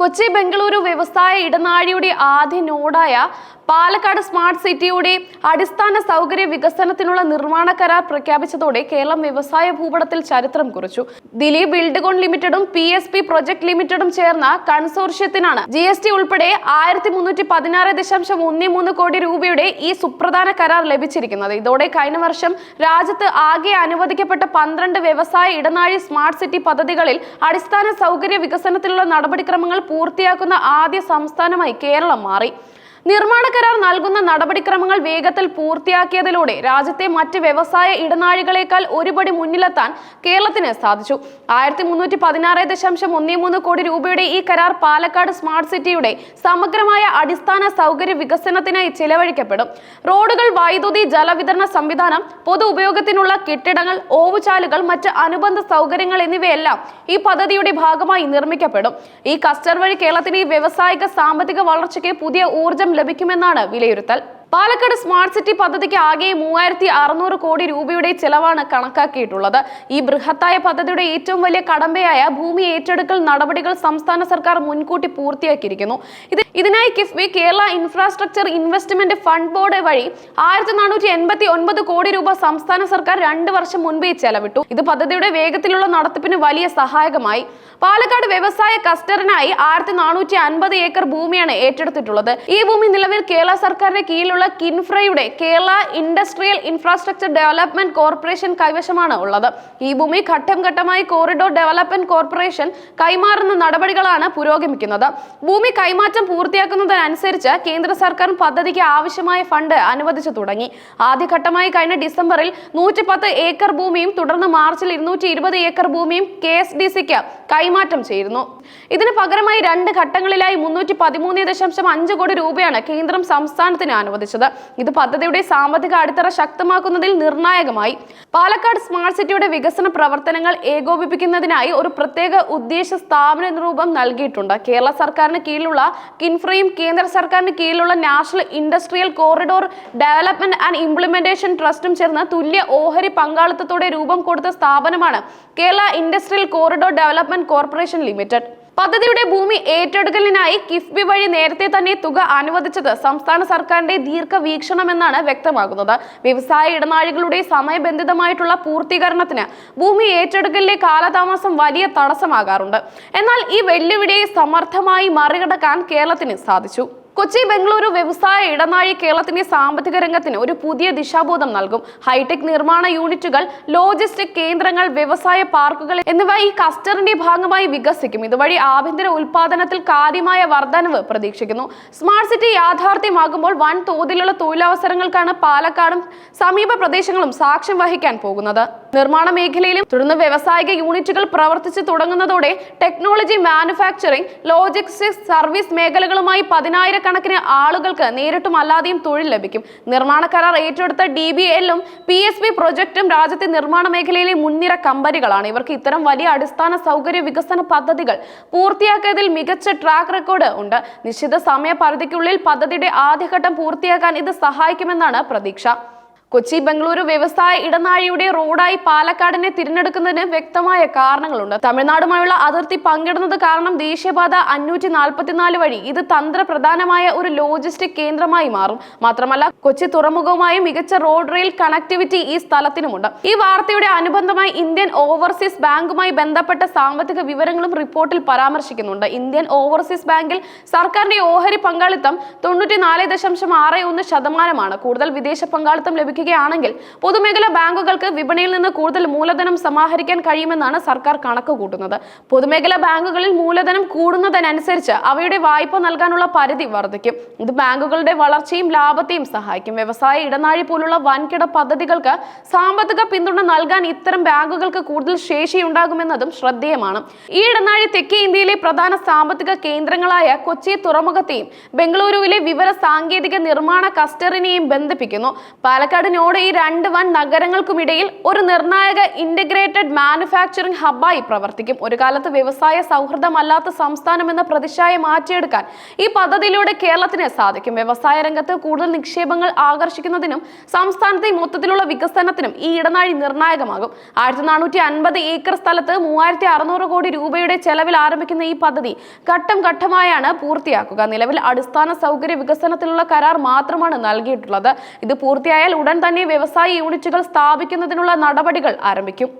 കൊച്ചി ബംഗളൂരു വ്യവസായ ഇടനാഴിയുടെ ആദ്യ നോഡായ പാലക്കാട് സ്മാർട്ട് സിറ്റിയുടെ അടിസ്ഥാന സൗകര്യ വികസനത്തിനുള്ള നിർമ്മാണ കരാർ പ്രഖ്യാപിച്ചതോടെ കേരളം വ്യവസായ ഭൂപടത്തിൽ ചരിത്രം കുറിച്ചു. ദിലീപ് ബിൽഡ്കോൺ ലിമിറ്റഡും പി എസ് പി പ്രൊജക്ട് ലിമിറ്റഡും ചേർന്ന കൺസോർഷ്യത്തിനാണ് ജി എസ് ടി ഉൾപ്പെടെ ആയിരത്തി മുന്നൂറ്റി പതിനാറ് ദശാംശം ഒന്ന് മൂന്ന് കോടി രൂപയുടെ ഈ സുപ്രധാന കരാർ ലഭിച്ചിരിക്കുന്നത്. ഇതോടെ കഴിഞ്ഞ വർഷം രാജ്യത്ത് ആകെ അനുവദിക്കപ്പെട്ട പന്ത്രണ്ട് വ്യവസായ ഇടനാഴി സ്മാർട്ട് സിറ്റി പദ്ധതികളിൽ അടിസ്ഥാന സൗകര്യ വികസനത്തിനുള്ള നടപടിക്രമങ്ങൾ പൂർത്തിയാക്കുന്ന ആദ്യ സംസ്ഥാനമായി കേരളം മാറി. നിർമ്മാണ കരാർ നൽകുന്ന നടപടിക്രമങ്ങൾ വേഗത്തിൽ പൂർത്തിയാക്കിയതിലൂടെ രാജ്യത്തെ മറ്റ് വ്യവസായ ഇടനാഴികളേക്കാൾ ഒരുപടി മുന്നിലെത്താൻ കേരളത്തിന് സാധിച്ചു. ആയിരത്തി മുന്നൂറ്റി പതിനാറ് ദശാംശം ഒന്നേ മൂന്ന് കോടി രൂപയുടെ ഈ കരാർ പാലക്കാട് സ്മാർട്ട് സിറ്റിയുടെ സമഗ്രമായ അടിസ്ഥാന സൗകര്യ വികസനത്തിനായി ചെലവഴിക്കപ്പെടും. റോഡുകൾ വൈദ്യുതി ജലവിതരണ സംവിധാനം പൊതു ഉപയോഗത്തിനുള്ള കെട്ടിടങ്ങൾ ഓവുചാലുകൾ മറ്റ് അനുബന്ധ സൗകര്യങ്ങൾ എന്നിവയെല്ലാം ഈ പദ്ധതിയുടെ ഭാഗമായി നിർമ്മിക്കപ്പെടും. ഈ കസ്റ്റർ വഴി കേരളത്തിന് ഈ വ്യവസായിക സാമ്പത്തിക വളർച്ചയ്ക്ക് പുതിയ ഊർജം ലഭിക്കുമെന്നാണ് വിലയിരുത്തൽ പാലക്കാട് സ്മാർട്ട് സിറ്റി പദ്ധതിക്ക് ആകെ മൂവായിരത്തി അറുന്നൂറ് കോടി രൂപയുടെ ചെലവാണ് കണക്കാക്കിയിട്ടുള്ളത്. ഈ ബൃഹത്തായ പദ്ധതിയുടെ ഏറ്റവും വലിയ കടമ്പയായ ഭൂമി ഏറ്റെടുക്കൽ നടപടികൾ സംസ്ഥാന സർക്കാർ മുൻകൂട്ടി പൂർത്തിയാക്കിയിരിക്കുന്നു. ഇത് ഇതിനായി KIIFB Kerala infrastructure investment fund board വഴി ആയിരത്തി നാനൂറ്റി എൺപത്തി ഒൻപത് കോടി രൂപ സംസ്ഥാന സർക്കാർ രണ്ട് വർഷം മുൻപേ ചെലവിട്ടു. ഇത് പദ്ധതിയുടെ വേഗത്തിലുള്ള നടത്തിപ്പിന് വലിയ സഹായകമായി. പാലക്കാട് വ്യവസായ ക്ലസ്റ്ററിനായി ആയിരത്തി നാനൂറ്റി അൻപത് ഏക്കർ ഭൂമിയാണ് ഏറ്റെടുത്തിട്ടുള്ളത്. ഈ ഭൂമി നിലവിൽ കേരള സർക്കാരിന്റെ കീഴിലുള്ള കിൻഫ്രയുടെ Kerala industrial infrastructure development corporation കൈവശമാണ് ഉള്ളത്. ഈ ഭൂമി ഘട്ടം ഘട്ടമായി കോറിഡോർ ഡെവലപ്മെന്റ് കോർപ്പറേഷൻ കൈമാറുന്ന നടപടികളാണ് പുരോഗമിക്കുന്നത്. ഭൂമി കൈമാറ്റം പൂർത്തിയാക്കുന്നതിനനുസരിച്ച് കേന്ദ്ര സർക്കാർ പദ്ധതിക്ക് ആവശ്യമായ ഫണ്ട് അനുവദിച്ചു തുടങ്ങി. ആദ്യഘട്ടമായി കഴിഞ്ഞ ഡിസംബറിൽ നൂറ്റി പത്ത് ഏക്കർ ഭൂമിയും തുടർന്ന് മാർച്ചിൽ ഇരുന്നൂറ്റി ഇരുപത് ഏക്കർ ഭൂമിയും കെ എസ് ഡി സിക്ക് കൈമാറ്റം ചെയ്യുന്നു ഇതിന് പകരമായി രണ്ട് ഘട്ടങ്ങളിലായി മുന്നൂറ്റി പതിമൂന്ന് ദശാംശം അഞ്ച് കോടി രൂപയാണ് കേന്ദ്രം സംസ്ഥാനത്തിന് അനുവദിച്ചത്. ഇത് പദ്ധതിയുടെ സാമ്പത്തിക അടിത്തറ ശക്തമാക്കുന്നതിൽ നിർണായകമായി. പാലക്കാട് സ്മാർട്ട് സിറ്റിയുടെ വികസന പ്രവർത്തനങ്ങൾ ഏകോപിപ്പിക്കുന്നതിനായി ഒരു പ്രത്യേക ഉദ്ദേശ സ്ഥാപന രൂപം നൽകിയിട്ടുണ്ട്. കേരള സർക്കാരിന് കീഴിലുള്ള കിൻഫ്രയും കേന്ദ്ര സർക്കാരിന് കീഴിലുള്ള national industrial corridor development and implementation ട്രസ്റ്റും ചേർന്ന് തുല്യ ഓഹരി പങ്കാളിത്തത്തോടെ രൂപം കൊടുത്ത സ്ഥാപനമാണ് Kerala industrial corridor development corporation limited. പദ്ധതിയുടെ ഭൂമി ഏറ്റെടുക്കലിനായി കിഫ്ബി വഴി നേരത്തെ തന്നെ തുക അനുവദിച്ചത് സംസ്ഥാന സർക്കാരിന്റെ ദീർഘവീക്ഷണമെന്നാണ് വ്യക്തമാകുന്നത്. വ്യവസായ ഇടനാഴികളുടെ സമയബന്ധിതമായിട്ടുള്ള പൂർത്തീകരണത്തിന് ഭൂമി ഏറ്റെടുക്കലിലെ കാലതാമസം വലിയ തടസ്സമാകാറുണ്ട്. എന്നാൽ ഈ വെല്ലുവിളിയെ സമർത്ഥമായി മറികടക്കാൻ കേരളത്തിന് സാധിച്ചു. കൊച്ചി ബംഗളൂരു വ്യവസായ ഇടനാഴി കേരളത്തിന്റെ സാമ്പത്തിക രംഗത്തിന് ഒരു പുതിയ ദിശാബോധം നൽകും. ഹൈടെക് നിർമ്മാണ യൂണിറ്റുകൾ ലോജിസ്റ്റിക് കേന്ദ്രങ്ങൾ വ്യവസായ പാർക്കുകൾ എന്നിവ ഈ ക്ലസ്റ്ററിന്റെ ഭാഗമായി വികസിക്കും. ഇതുവഴി ആഭ്യന്തര ഉൽപാദനത്തിൽ കാര്യമായ വർധനവ് പ്രതീക്ഷിക്കുന്നു. സ്മാർട്ട് സിറ്റി യാഥാർത്ഥ്യമാകുമ്പോൾ വൻ തോതിലുള്ള തൊഴിലവസരങ്ങൾക്കാണ് പാലക്കാടും സമീപ പ്രദേശങ്ങളും സാക്ഷ്യം വഹിക്കാൻ പോകുന്നത്. നിർമ്മാണ മേഖലയിലും തുടർന്ന് വ്യവസായിക യൂണിറ്റുകൾ പ്രവർത്തിച്ചു തുടങ്ങുന്നതോടെ ടെക്നോളജി മാനുഫാക്ചറിംഗ് ലോജിസ്റ്റിക്സ് സർവീസ് മേഖലകളുമായി പതിനായിരക്കണക്കിന് ആളുകൾക്ക് നേരിട്ടും അല്ലാതെയും തൊഴിൽ ലഭിക്കും. നിർമ്മാണ കരാർ ഏറ്റെടുത്ത ഡി ബി എല്ലും പി എസ് ബി പ്രൊജക്ടും രാജ്യത്തെ നിർമ്മാണ മേഖലയിലെ മുൻനിര കമ്പനികളാണ്. ഇവർക്ക് ഇത്തരം വലിയ അടിസ്ഥാന സൗകര്യ വികസന പദ്ധതികൾ പൂർത്തിയാക്കിയതിൽ മികച്ച ട്രാക്ക് റെക്കോർഡ് ഉണ്ട്. നിശ്ചിത സമയപരിധിക്കുള്ളിൽ പദ്ധതിയുടെ ആദ്യഘട്ടം പൂർത്തിയാക്കാൻ ഇത് സഹായിക്കുമെന്നാണ് പ്രതീക്ഷ. കൊച്ചി ബംഗളൂരു വ്യവസായ ഇടനാഴിയുടെ റോഡായി പാലക്കാടിനെ തിരഞ്ഞെടുക്കുന്നതിന് വ്യക്തമായ കാരണങ്ങളുണ്ട്. തമിഴ്നാടുമായുള്ള അതിർത്തി പങ്കിടുന്നത് കാരണം ദേശീയപാത അഞ്ഞൂറ്റി നാൽപ്പത്തിനാല് വഴി ഇത് തന്ത്രപ്രധാനമായ ഒരു ലോജിസ്റ്റിക് കേന്ദ്രമായി മാറും. മാത്രമല്ല കൊച്ചി തുറമുഖവുമായി മികച്ച റോഡ് റെയിൽ കണക്ടിവിറ്റി ഈ സ്ഥലത്തിനുമുണ്ട്. ഈ വാർത്തയുടെ അനുബന്ധമായി ഇന്ത്യൻ ഓവർസീസ് ബാങ്കുമായി ബന്ധപ്പെട്ട സാമ്പത്തിക വിവരങ്ങളും റിപ്പോർട്ടിൽ പരാമർശിക്കുന്നുണ്ട്. ഇന്ത്യൻ ഓവർസീസ് ബാങ്കിൽ സർക്കാരിന്റെ ഓഹരി പങ്കാളിത്തം തൊണ്ണൂറ്റിനാല് ദശാംശം ആറ് ഒന്ന് ശതമാനമാണ്. കൂടുതൽ വിദേശ പങ്കാളിത്തം ലഭിക്കുകയാണെങ്കിൽ പൊതുമേഖലാ ബാങ്കുകൾക്ക് വിപണിയിൽ നിന്ന് കൂടുതൽ മൂലധനം സമാഹരിക്കാൻ കഴിയുമെന്നാണ് സർക്കാർ കണക്ക് കൂട്ടുന്നത് പൊതുമേഖലാ ബാങ്കുകളിൽ മൂലധനം കൂടുന്നതിനനുസരിച്ച് അവയുടെ വായ്പ നൽകാനുള്ള പരിധി വർദ്ധിക്കും. ഇത് ബാങ്കുകളുടെ വളർച്ചയും ലാഭത്തെയും സഹായിക്കും. വ്യവസായ ഇടനാഴി പോലുള്ള വൻകിട പദ്ധതികൾക്ക് സാമ്പത്തിക പിന്തുണ നൽകാൻ ഇത്തരം ബാങ്കുകൾക്ക് കൂടുതൽ ശേഷിയുണ്ടാകുമെന്നതും ശ്രദ്ധേയമാണ്. ഈ ഇടനാഴി തെക്കേ ഇന്ത്യയിലെ പ്രധാന സാമ്പത്തിക കേന്ദ്രങ്ങളായ കൊച്ചി തുറമുഖത്തെയും ബംഗളൂരുവിലെ വിവര സാങ്കേതിക നിർമ്മാണ ക്ലസ്റ്ററിനെയും ബന്ധിപ്പിക്കുന്നു. പാലക്കാട് ഇടനാട് ഈ രണ്ട് വൻ നഗരങ്ങൾക്കുമിടയിൽ ഒരു നിർണായക ഇന്റഗ്രേറ്റഡ് മാനുഫാക്ചറിംഗ് ഹബ്ബായി പ്രവർത്തിക്കും. ഒരു കാലത്ത് വ്യവസായ സൗഹൃദമല്ലാത്ത സംസ്ഥാനം എന്ന പ്രതിച്ഛായ മാറ്റിയെടുക്കാൻ ഈ പദ്ധതിയിലൂടെ കേരളത്തിന് സാധിക്കും. വ്യവസായ രംഗത്ത് കൂടുതൽ നിക്ഷേപങ്ങൾ ആകർഷിക്കുന്നതിനും സംസ്ഥാനത്തെ മൊത്തത്തിലുള്ള വികസനത്തിനും ഈ ഇടനാഴി നിർണായകമാകും. ആയിരത്തി നാനൂറ്റി അൻപത് ഏക്കർ സ്ഥലത്ത് മൂവായിരത്തി അറുന്നൂറ് കോടി രൂപയുടെ ചെലവിൽ ആരംഭിക്കുന്ന ഈ പദ്ധതി ഘട്ടം ഘട്ടമായാണ് പൂർത്തിയാക്കുക. നിലവിൽ അടിസ്ഥാന സൗകര്യ വികസനത്തിലുള്ള കരാർ മാത്രമാണ് നൽകിയിട്ടുള്ളത്. ഇത് പൂർത്തിയായാൽ ഉടൻ തന്നെ വ്യവസായ യൂണിറ്റുകൾ സ്ഥാപിക്കുന്നതിനുള്ള നടപടികൾ ആരംഭിക്കും